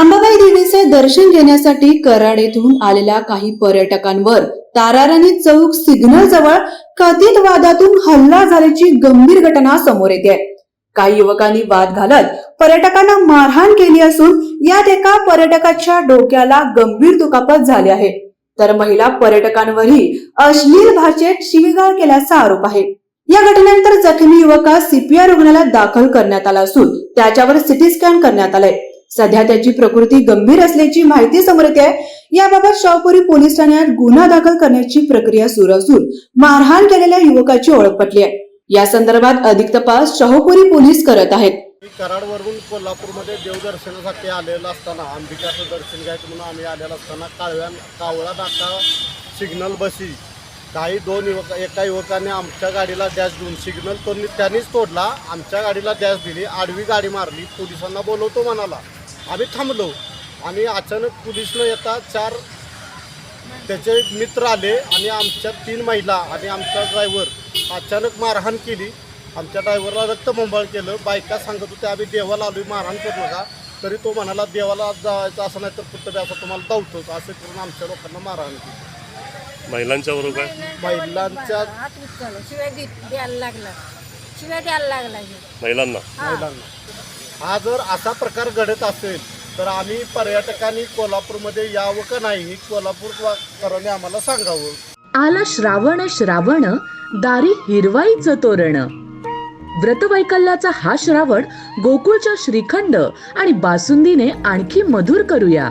अंबाबाई देवीचे दर्शन घेण्यासाठी कराड येथून आलेल्या काही पर्यटकांवर ताराराणी चौक सिग्नल जवळ कथित वादातून हल्ला झाल्याची गंभीर घटना समोर येते. काही युवकांनी वाद घालत पर्यटकांना मारहाण केली असून यात एका पर्यटकाच्या डोक्याला गंभीर दुखापत झाली आहे. तर महिला पर्यटकांवरही अश्लील भाषेत शिवीगाळ केल्याचा आरोप आहे. या घटनेनंतर जखमी युवकास सीपीआर रुग्णालयात दाखल करण्यात आला असून त्याच्यावर सिटी स्कॅन करण्यात आलाय. सध्या त्याची प्रकृती गंभीर असल्याची माहिती समोर येते आहे. याबाबत शाहपुरी पोलीस ठाण्यात गुन्हा दाखल करण्याची प्रक्रिया सुरू असून मारहाण केलेल्या युवकाची ओळख पटली आहे. या संदर्भात अधिक तपास शाहपुरी पोलीस करत आहेत. मी कराडवरून कोल्हापूरमध्ये देवदर्शनासाठी आलेलो असताना अंबिकाचं दर्शन घ्यायचं म्हणून आम्ही आलेलो असताना काळव्या कावळा नाका सिग्नल बसी. काही दोन युवक एका युवकाने आमच्या गाडीला डॅश देऊन सिग्नल तो त्यांनीच तोडला. आमच्या गाडीला डॅश दिली. आडवी गाडी मारली. पोलिसांना बोलवतो म्हणाला. आम्ही थांबलो. आणि अचानक पोलीस न येता चार त्याचे मित्र आले आणि आमच्या तीन महिला आणि आमचा ड्रायव्हर अचानक मारहाण केली. आमच्या ड्रायव्हरला रक्तबंबाळ केलं. बायका सांगत होत्या आम्ही देवाला आलोय मारहाण करू नका. तरी तो म्हणाला देवाला जायचं असं नाही तर कुठं बी असं तुम्हाला धावतोच असं करून आमच्या लोकांना मारहाण केली. महिलांच्या बरोबर? काय महिलांच्या हात उचलला. शिवाय द्यायला लागला. शिवाय द्यायला लागला. महिलांना. महिलांना. हा जर असा प्रकार घडत असेल तर आम्ही पर्यटकांनी कोल्हापूरमध्ये यावं का नाही हे कोल्हापूरकरांनी आम्हाला सांगावं. आला श्रावण श्रावण दारी हिरवाईच तोरण. व्रतवैकल्याचा हा श्रावण गोकुळच्या श्रीखंड आणि बासुंदीने आणखी मधुर करूया.